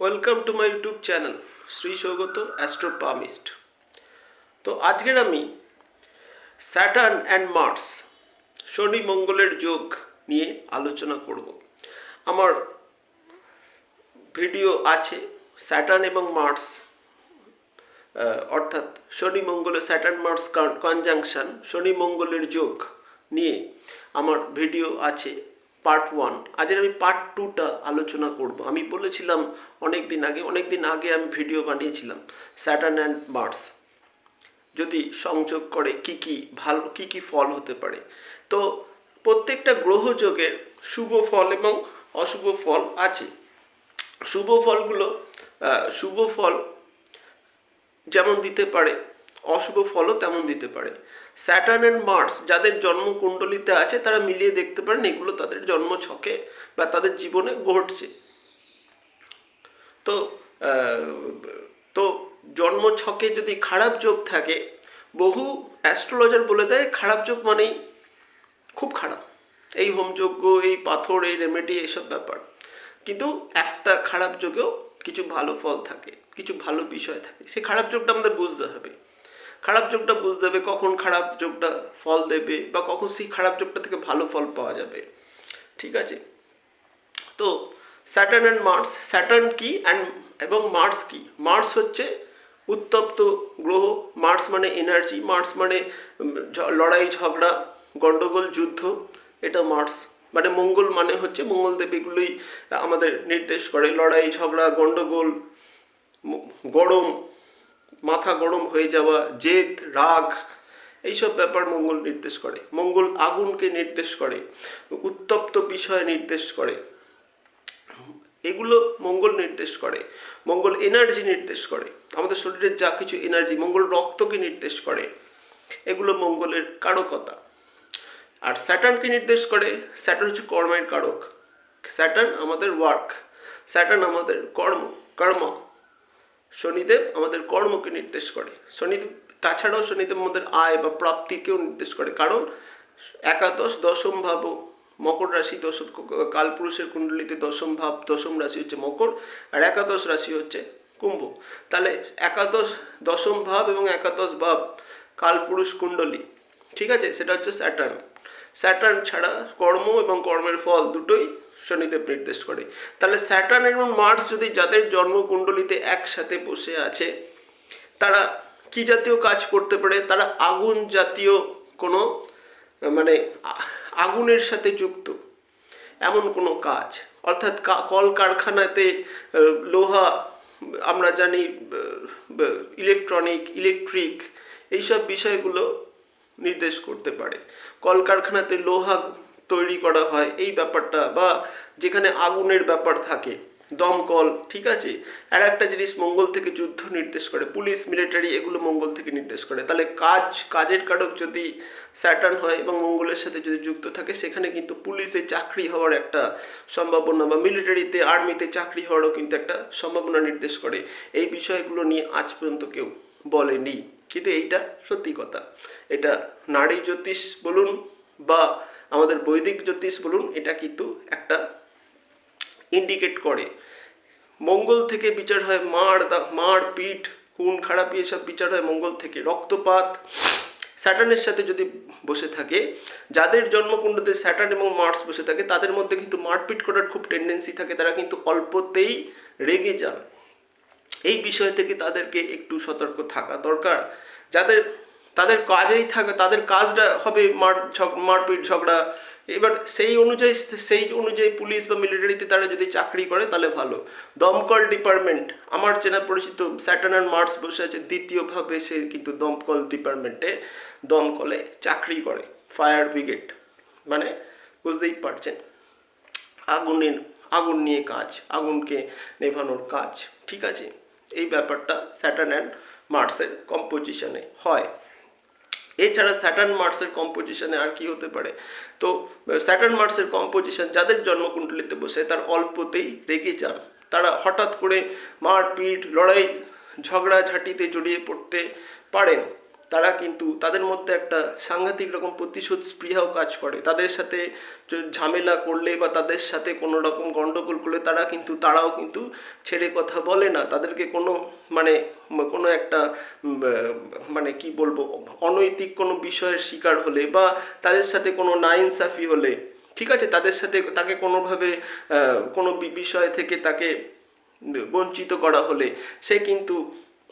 Welcome to my YouTube channel Shri Saugata astro palmist তো আজকের আমি স্যাটার্ন অ্যান্ড মার্স শনি মঙ্গলের যোগ নিয়ে আলোচনা করব। আমার ভিডিও আছে স্যাটার্ন এবং মার্স অর্থাৎ শনি মঙ্গলের স্যাটার্ন মার্স কনজাংশন শনি মঙ্গলের যোগ নিয়ে আমার ভিডিও আছে। পার্ট ওয়ান আজের আমি পার্ট টুটা আলোচনা করব। আমি বলেছিলাম অনেক দিন আগে, অনেক দিন আগে আমি ভিডিও বানিয়েছিলাম স্যাটার্ন অ্যান্ড মার্স যদি সংযোগ করে কি কি ভালো, কি কি ফল হতে পারে। তো প্রত্যেকটা গ্রহযোগের শুভ ফল এবং অশুভ ফল আছে। শুভ ফলগুলো শুভ ফল যেমন দিতে পারে অশুভ ফলও তেমন দিতে পারে। স্যাটার্ন অ্যান্ড মার্স যাদের জন্মকুণ্ডলিতে আছে, তারা মিলিয়ে দেখতে পারেন এগুলো তাদের জন্ম ছকে বা তাদের জীবনে ঘটছে। তো তো জন্ম ছকে যদি খারাপ যোগ থাকে, বহু অ্যাস্ট্রোলজার বলে দেয়, খারাপ যোগ মানেই খুব খারাপ। এই হোমযজ্ঞ এই পাথর, এই রেমেডি এইসব ব্যাপার। কিন্তু একটা খারাপ যোগেও কিছু ভালো ফল থাকে, কিছু ভালো বিষয় থাকে। সেই খারাপ যোগটা আমাদের বুঝতে হবে। খারাপ যোগটা বুঝতে হবে, কখন খারাপ যোগটা ফল দেবে বা কখন সেই খারাপ যোগটা থেকে ভালো ফল পাওয়া যাবে, ঠিক আছে? তো স্যাটার্ন অ্যান্ড মার্স স্যাটার্ন কি অ্যান্ড এবং মার্স কি? মার্স হচ্ছে উত্তপ্ত গ্রহ মার্স মানে এনার্জি মার্স মানে লড়াই, ঝগড়া গণ্ডগোল যুদ্ধ, এটা মার্স মানে মঙ্গল মানে হচ্ছে মঙ্গলদেব এগুলোই আমাদের নির্দেশ করে, লড়াই, ঝগড়া গণ্ডগোল গরম মাথা গরম হয়ে যাওয়া, জেদ, রাগ, এইসব ব্যাপার মঙ্গল নির্দেশ করে। মঙ্গল আগুনকে নির্দেশ করে, উত্তপ্ত বিষয় নির্দেশ করে। এগুলো মঙ্গল নির্দেশ করে, মঙ্গল এনার্জি নির্দেশ করে। আমাদের শরীরের যা কিছু এনার্জি মঙ্গল রক্তকে নির্দেশ করে। এগুলো মঙ্গলের কারকতা। আর স্যাটার্নকে নির্দেশ করে স্যাটার্ন হচ্ছে কর্মের কারক। স্যাটার্ন আমাদের ওয়ার্ক স্যাটার্ন আমাদের কর্ম কর্ম। শনিদেব আমাদের কর্মকে নির্দেশ করে। শনিদেব, তাছাড়াও শনিদেব আমাদের আয় বা প্রাপ্তিকেও নির্দেশ করে। কারণ একাদশ, দশম ভাব মকর রাশি দশম কালপুরুষের কুণ্ডলিতে দশম ভাব, দশম রাশি হচ্ছে মকর, আর একাদশ রাশি হচ্ছে কুম্ভ। তাহলে একাদশ, দশম ভাব এবং একাদশ ভাব কালপুরুষ কুণ্ডলী, ঠিক আছে? সেটা হচ্ছে স্যাটার্ন স্যাটার্ন ছাড়া কর্ম এবং কর্মের ফল দুটোই শনিদেব নির্দেশ করে। তাহলে স্যাটার্ন এবং মার্স যদি যাদের জন্মকুণ্ডলিতে একসাথে বসে আছে, তারা কি জাতীয় কাজ করতে পারে? তারা আগুন জাতীয় কোনো মানে আগুনের সাথে যুক্ত, এমন কোনো কাজ। অর্থাৎ কলকারখানাতে লোহা, আমরা জানি ইলেকট্রনিক, ইলেকট্রিক, এইসব বিষয়গুলো নির্দেশ করতে পারে। কলকারখানাতে লোহা তৈরি করা হয় এই ব্যাপারটা বা যেখানে আগুনের ব্যাপার থাকে, দমকল, ঠিক আছে? আর একটা জিনিস মঙ্গল থেকে যুদ্ধ নির্দেশ করে, পুলিশ, মিলিটারি এগুলো মঙ্গল থেকে নির্দেশ করে। তাহলে কাজ, কাজের কারক যদি স্যাটার্ন হয় এবং মঙ্গলের সাথে যদি যুক্ত থাকে, সেখানে কিন্তু পুলিশে চাকরি হওয়ার একটা সম্ভাবনা বা মিলিটারিতে, আর্মিতে চাকরি হওয়ারও কিন্তু একটা সম্ভাবনা নির্দেশ করে। এই বিষয়গুলো নিয়ে আজ পর্যন্ত কেউ বলেনি। কিন্তু এইটা সত্যি কথা। এটা নারী জ্যোতিষ বলুন বা আমাদের বৈদিক জ্যোতিষ বলুন, এটা কিন্তু একটা ইন্ডিকেট করে। মঙ্গল থেকে বিচার হয়, মার মার পিঠ, খুন, খারাপি এসব বিচার হয় মঙ্গল থেকে। রক্তপাত, স্যাটার্নের সাথে যদি বসে থাকে, যাদের জন্মকুণ্ডতে স্যাটার্ন এবং মার্স বসে থাকে, তাদের মধ্যে কিন্তু মারপিট করার খুব টেন্ডেন্সি থাকে, তারা কিন্তু অল্পতেই রেগে যান। এই বিষয় থেকে তাদেরকে একটু সতর্ক থাকা দরকার। যাদের তাদের কাজেই থাকে, তাদের কাজটা হবে মার মারপিট, ঝগড়া। এবার সেই অনুযায়ী সেই অনুযায়ী পুলিশ বা মিলিটারিতে তারা যদি চাকরি করে, তাহলে ভালো। দমকল ডিপার্টমেন্ট, আমার চেনা পরিচিত স্যাটার্ন অ্যান্ড মার্স বসে আছে, দ্বিতীয়ভাবে সে কিন্তু দমকল ডিপার্টমেন্টে, দমকলে চাকরি করে, ফায়ার ব্রিগেড। মানে বুঝতেই পারছেন, আগুনের, আগুন নিয়ে কাজ, আগুনকে নেভানোর কাজ, ঠিক আছে? এই ব্যাপারটা স্যাটার্ন অ্যান্ড মার্সের কম্পোজিশনে হয়। এছাড়া স্যাটার্ন মার্সের কম্পোজিশনে আর কি হতে পারে? তো স্যাটার্ন মার্সের কম্পোজিশন যাদের জন্মকুণ্ডলিতে বসে, তার অল্পতেই রেগে যান। তারা হঠাৎ করে মারপিট, লড়াই, ঝগড়াঝাটিতে জড়িয়ে পড়তে পারেন। তারা কিন্তু তাদের মধ্যে একটা সাংঘাতিক রকম প্রতিশোধ স্পৃহাও কাজ করে। তাদের সাথে ঝামেলা করলে বা তাদের সাথে কোনো রকম গণ্ডগোল করলে তারা কিন্তু, তারাও কিন্তু ছেড়ে কথা বলে না। তাদেরকে কোনো মানে কোনো একটা মানে কি বলব, অনৈতিক কোনো বিষয়ের শিকার হলে বা তাদের সাথে কোনো নাইনসাফি হলে, ঠিক আছে? তাদের সাথে তাকে কোনোভাবে কোনো বিষয় থেকে তাকে বঞ্চিত করা হলে সে কিন্তু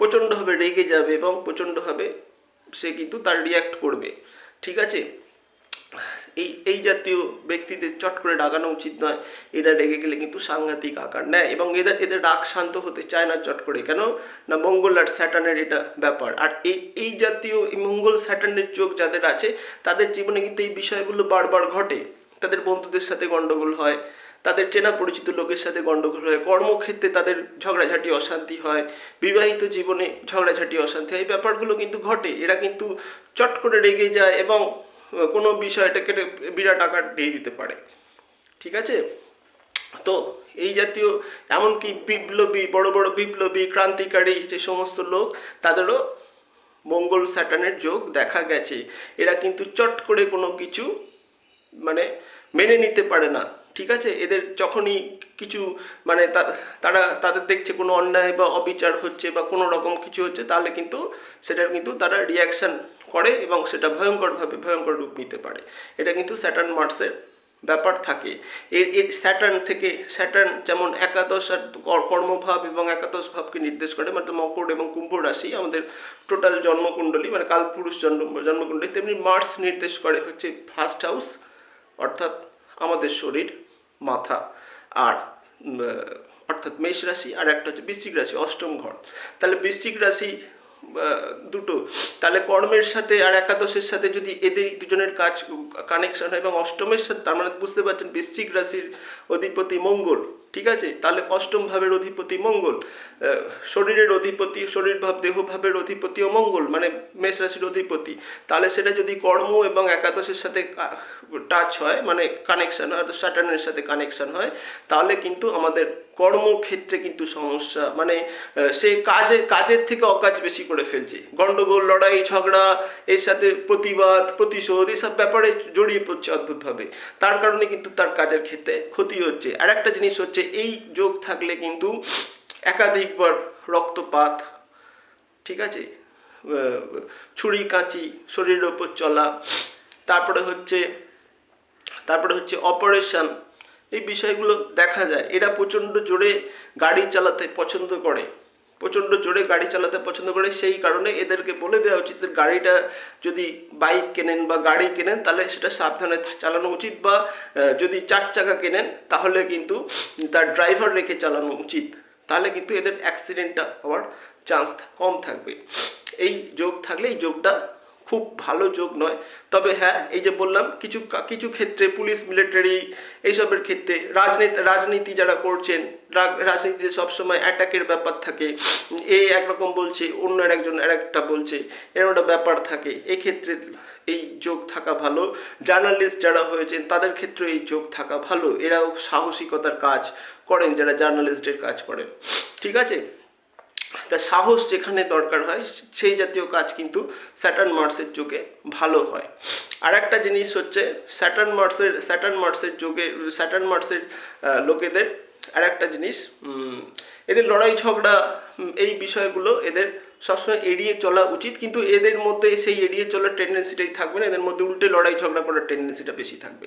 প্রচণ্ডভাবে রেগে যাবে এবং প্রচণ্ডভাবে সে কিন্তু তার রিয়াক্ট করবে। ঠিক আছে? এই এই জাতীয় ব্যক্তিদের চট করে ডাকানো উচিত নয়। এরা রেগে গেলে কিন্তু সাংঘাতিক আকার নেয় এবং এদের এদের রাগ শান্ত হতে চায় না চট করে। কেন? না, মঙ্গল আর স্যাটার্নের এটা ব্যাপার। আর এই এই জাতীয়, এই মঙ্গল স্যাটার্নের যোগ যাদের আছে, তাদের জীবনে কিন্তু এই বিষয়গুলো বারবার ঘটে। তাদের বন্ধুদের সাথে গন্ডগোল হয়। তাদের চেনা পরিচিত লোকের সাথে গন্ডগোল হয়। কর্মক্ষেত্রে তাদের ঝগড়াঝাটি, অশান্তি হয়। বিবাহিত জীবনে ঝগড়াঝাটি, অশান্তি হয়। এই ব্যাপারগুলো কিন্তু ঘটে। এরা কিন্তু চট করে রেগে যায় এবং কোনো বিষয়টাকে বিরাট আকার দিয়ে দিতে পারে। ঠিক আছে? তো এই জাতীয়, এমনকি বিপ্লবী, বড় বড় বিপ্লবী, ক্রান্তিকারী যে সমস্ত লোক, তাদেরও মঙ্গল স্যাটার্নের যোগ দেখা গেছে। এরা কিন্তু চট করে কোনো কিছু মানে মেনে নিতে পারে না। ঠিক আছে? এদের যখনই কিছু মানে তারা, তাদের দেখছে কোনো অন্যায় বা অবিচার হচ্ছে বা কোনো রকম কিছু হচ্ছে, তাহলে কিন্তু সেটার কিন্তু তারা রিয়াকশন করে এবং সেটা ভয়ঙ্করভাবে, ভয়ঙ্কর রূপ নিতে পারে। এটা কিন্তু স্যাটার্ন মার্সের ব্যাপার থাকে। এর এর স্যাটার্ন থেকে স্যাটার্ন যেমন একাদশ আর কর্মভাব এবং একাদশ ভাবকে নির্দেশ করে মানে মকর এবং কুম্ভ রাশি, আমাদের টোটাল জন্মকুণ্ডলী মানে কালপুরুষ জন্ম, জন্মকুণ্ডলী, তেমনি মার্স নির্দেশ করে হচ্ছে ফার্স্ট হাউস অর্থাৎ আমাদের শরীর। মাথা, আর অর্থাৎ মেষ রাশি, আর একটা হচ্ছে বৃশ্চিক রাশি, অষ্টম ঘর। তাহলে বৃশ্চিক রাশি দুটো। তাহলে কর্মের সাথে আর একাদশের সাথে যদি এদের দুজনের কাজ কানেকশন হয় এবং অষ্টমের সাথে, তার মানে বুঝতে পারছেন বৃশ্চিক রাশির অধিপতি মঙ্গল। ঠিক আছে? তাহলে অষ্টম ভাবের অধিপতি মঙ্গল। শরীরের অধিপতি শরীর ভাব দেহ ভাবের অধিপতিও মঙ্গল মানে মেষ রাশির অধিপতি। তাহলে সেটা যদি কর্ম এবং একাদশের সাথে টাচ হয় মানে কানেকশন হয়, অর্থাৎ স্যাটার্নের সাথে কানেকশন হয়, তাহলে কিন্তু আমাদের কর্মক্ষেত্রে কিন্তু সমস্যা মানে সে কাজে, কাজের থেকে অকাজ বেশি করে ফেলছে। গন্ডগোল, লড়াই, ঝগড়া, এর সাথে প্রতিবাদ, প্রতিশোধ, এসব ব্যাপারে জড়িয়ে পড়ছে অদ্ভুতভাবে। তার কারণে কিন্তু তার কাজের ক্ষেত্রে ক্ষতি হচ্ছে। আর একটা জিনিস হচ্ছে এই যোগ থাকলে কিন্তু একাধিকবার রক্তপাত, ঠিক আছে? ছুরি, কাঁচি, শরীরের ওপর চলা, তারপরে হচ্ছে তারপরে হচ্ছে অপারেশন এই বিষয়গুলো দেখা যায়। এরা প্রচণ্ড জোরে গাড়ি চালাতে পছন্দ করে। প্রচণ্ড জোরে গাড়ি চালাতে পছন্দ করে, সেই কারণে এদেরকে বলে দেওয়া উচিত গাড়িটা যদি বাইক কেনেন বা গাড়ি কেনেন, তাহলে সেটা সাবধানে চালানো উচিত বা যদি চার চাকা কেনেন, তাহলে কিন্তু তার ড্রাইভার রেখে চালানো উচিত। তাহলে কিন্তু এদের অ্যাক্সিডেন্টটা হওয়ার চান্স কম থাকবে। এই যোগ থাকলে এই যোগটা খুব ভালো যোগ নয়। তবে হ্যাঁ এই যে বললাম, কিছু কিছু ক্ষেত্রে পুলিশ, মিলিটারি এইসবের ক্ষেত্রে রাজনীতি রাজনীতি যারা করছেন রাজনীতিতে সবসময় অ্যাটাকের ব্যাপার থাকে। এ একরকম বলছে, অন্য একজন আর একটা বলছে, এরকম একটা ব্যাপার থাকে। এই ক্ষেত্রে এই যোগ থাকা ভালো। জার্নালিস্ট যারা হয়েছেন, তাদের ক্ষেত্রে এই যোগ থাকা ভালো। এরাও সাহসিকতার কাজ করেন, যারা জার্নালিস্টের কাজ করেন। ঠিক আছে? তা সাহস যেখানে দরকার হয়, সেই জাতীয় কাজ কিন্তু স্যাটার্ন মার্সের যুগে ভালো হয়। আর একটা জিনিস হচ্ছে স্যাটার্ন মার্সের স্যাটার্ন মার্সের যুগে স্যাটার্ন মার্সের লোকেদের আর একটা জিনিস এদের লড়াই ঝগড়া এই বিষয়গুলো এদের সবসময় এড়িয়ে চলা উচিত। কিন্তু এদের মধ্যে সেই এড়িয়ে চলার টেন্ডেন্সিটাই থাকবে না, এদের মধ্যে উল্টে লড়াই ঝগড়া করার টেন্ডেন্সিটা বেশি থাকবে।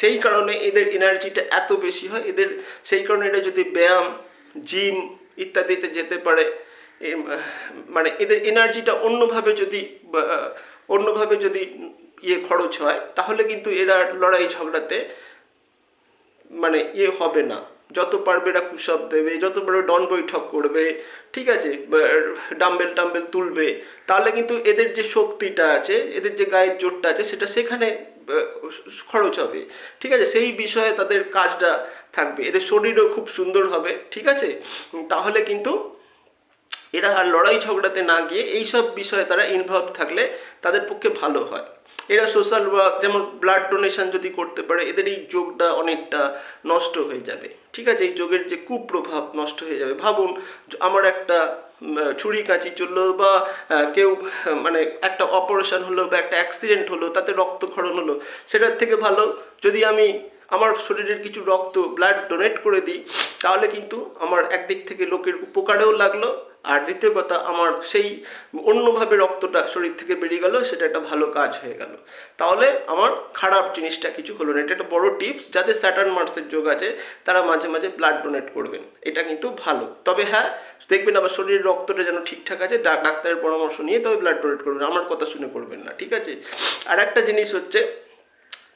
সেই কারণে এদের এনার্জিটা এত বেশি হয়, এদের সেই কারণে এটা যদি ব্যায়াম জিম ইত্যাদিতে যেতে পারে। মানে এদের এনার্জিটা অন্যভাবে যদি অন্যভাবে যদি ইয়ে খরচ হয়, তাহলে কিন্তু এরা লড়াই ঝগড়াতে মানে ইয়ে হবে না। যত পারবে এরা কুশপ দেবে, যত পারবে ডন বৈঠক করবে, ঠিক আছে ডাম্বেল টাম্বেল তুলবে, তাহলে কিন্তু এদের যে শক্তিটা আছে, এদের যে গায়ের জোরটা আছে, সেটা সেখানে খরচ হবে। ঠিক আছে? সেই বিষয়ে তাদের কাজটা থাকবে। এদের শরীরও খুব সুন্দর হবে। ঠিক আছে? তাহলে কিন্তু এরা আর লড়াই ঝগড়াতে না গিয়ে এইসব বিষয়ে তারা ইনভলভ থাকলে তাদের পক্ষে ভালো হয়। এরা সোশ্যাল ওয়ার্ক যেমন ব্লাড ডোনেশন যদি করতে পারে, এদের এই যোগটা অনেকটা নষ্ট হয়ে যাবে। ঠিক আছে? এই যোগের যে কুপ্রভাব নষ্ট হয়ে যাবে। ভাবুন, আমার একটা ছুরি কাঁচি চলল বা কেউ মানে একটা অপারেশন হলো বা একটা অ্যাক্সিডেন্ট হলো, তাতে রক্তক্ষরণ হলো, সেটার থেকে ভালো যদি আমি আমার শরীরের কিছু রক্ত ব্লাড ডোনেট করে দিই, তাহলে কিন্তু আমার একদিক থেকে লোকের উপকারেও লাগল আর দ্বিতীয় কথা, আমার সেই অন্যভাবে রক্তটা শরীর থেকে বেরিয়ে গেল, সেটা একটা ভালো কাজ হয়ে গেল। তাহলে আমার খারাপ জিনিসটা কিছু হলো না। এটা একটা বড় টিপস, যাদের স্যাটার্ন মার্সের যোগ আছে, তারা মাঝে মাঝে ব্লাড ডোনেট করবেন। এটা কিন্তু ভালো। তবে হ্যাঁ দেখবেন আবার শরীরের রক্তটা যেন ঠিকঠাক আছে ডাক্তারের পরামর্শ নিয়ে তবে ব্লাড ডোনেট করবেন। আমার কথা শুনে করবেন না, ঠিক আছে? আর একটা জিনিস হচ্ছে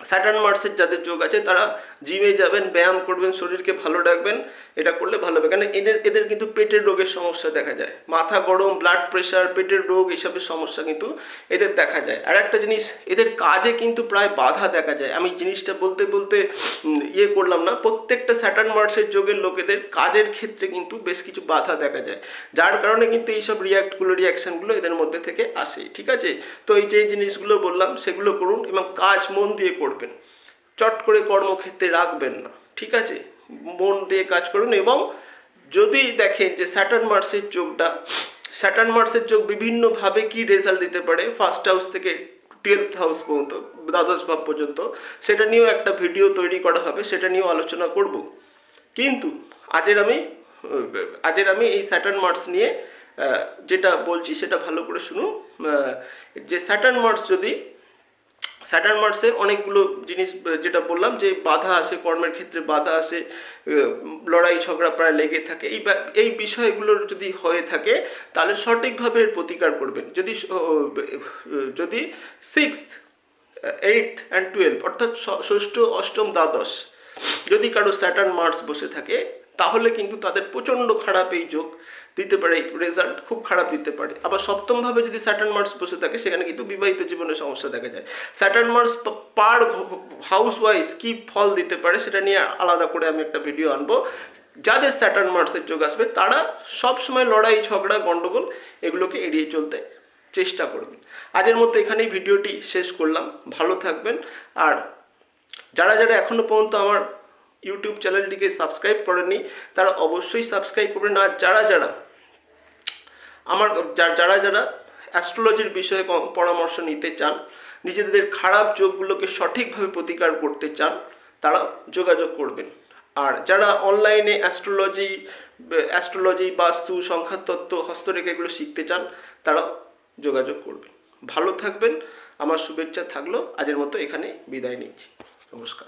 স্যাটার্ন মার্সের যাদের যোগ আছে, তারা জিমে যাবেন, ব্যায়াম করবেন, শরীরকে ভালো রাখবেন, এটা করলে ভালো হবে। কারণ এদের এদের কিন্তু পেটের রোগের সমস্যা দেখা যায়। মাথা গরম ব্লাড প্রেশার পেটের রোগ, এসবের সমস্যা কিন্তু এদের দেখা যায়। আর একটা জিনিস, এদের কাজে কিন্তু প্রায় বাধা দেখা যায়। আমি জিনিসটা বলতে বলতে ইয়ে করলাম না। প্রত্যেকটা স্যাটার্ন মার্সের যোগের লোকেদের কাজের ক্ষেত্রে কিন্তু বেশ কিছু বাধা দেখা যায়। যার কারণে কিন্তু এইসব রিয়াক্টগুলো রিয়াকশনগুলো এদের মধ্যে থেকে আসে। ঠিক আছে? তো এই যে জিনিসগুলো বললাম, সেগুলো করুন এবং কাজ মন দিয়ে করবেন। চট করে কর্মক্ষেত্রে রাখবেন না, ঠিক আছে? মন দিয়ে কাজ করুন এবং যদি দেখেন যে স্যাটার্ন মার্সের যোগটা স্যাটার্ন মার্সের যোগ বিভিন্নভাবে কি রেজাল্ট দিতে পারে? ফার্স্ট হাউস থেকে টুয়েলথ হাউস পর্যন্ত, দ্বাদশ ভাব পর্যন্ত, সেটা নিয়েও একটা ভিডিও তৈরি করা হবে, সেটা নিয়েও আলোচনা করব। কিন্তু আজের আমি আজের আমি এই স্যাটার্ন মার্স নিয়ে যেটা বলছি সেটা ভালো করে শুনুন। যে স্যাটার্ন মার্স যদি স্যাটার্ন মার্সে অনেকগুলো জিনিস, যেটা বললাম যে বাধা আসে, কর্মের ক্ষেত্রে বাধা আসে লড়াই ঝগড়া প্রায় লেগে থাকে। এই এই বিষয়গুলোর যদি হয়ে থাকে, তাহলে সঠিকভাবে প্রতিকার করবেন। যদি যদি সিক্স এইট অ্যান্ড টুয়েলভ অর্থাৎ ষষ্ঠ, অষ্টম, দ্বাদশ, যদি কারও স্যাটার্ন মার্স বসে থাকে, তাহলে কিন্তু তাদের প্রচণ্ড খারাপ এই যোগ। দিতে পারে রেজাল্ট খুব খারাপ দিতে পারে। আবার সপ্তমভাবে যদি স্যাটার্ন মার্স বসে থাকে, সেখানে কিন্তু বিবাহিত জীবনের সমস্যা দেখা যায়। Saturn Mars per house wise কী ফল দিতে পারে, সেটা নিয়ে আলাদা করে আমি একটা ভিডিও আনব। যাদের স্যাটার্ন মার্সের যোগ আসবে, তারা সবসময় লড়াই, ঝগড়া গণ্ডগোল এগুলোকে এড়িয়ে চলতে চেষ্টা করবেন। আজের মতো এখানেই ভিডিওটি শেষ করলাম। ভালো থাকবেন। আর যারা যারা এখনও পর্যন্ত আমার ইউটিউব চ্যানেলটিকে সাবস্ক্রাইব করেননি, তারা অবশ্যই সাবস্ক্রাইব করবেন। আর যারা যারা আমার যারা যারা অ্যাস্ট্রোলজির বিষয়ে পরামর্শ নিতে চান, নিজেদের খারাপ যোগগুলোকে সঠিকভাবে প্রতিকার করতে চান, তারা যোগাযোগ করবেন। আর যারা অনলাইনে অ্যাস্ট্রোলজি অ্যাস্ট্রোলজি বাস্তু, সংখ্যাতত্ত্ব, হস্তরেখা এগুলো শিখতে চান, তারা যোগাযোগ করবেন। ভালো থাকবেন। আমার শুভেচ্ছা থাকল। আজের মতো এখানে বিদায় নিচ্ছি। নমস্কার।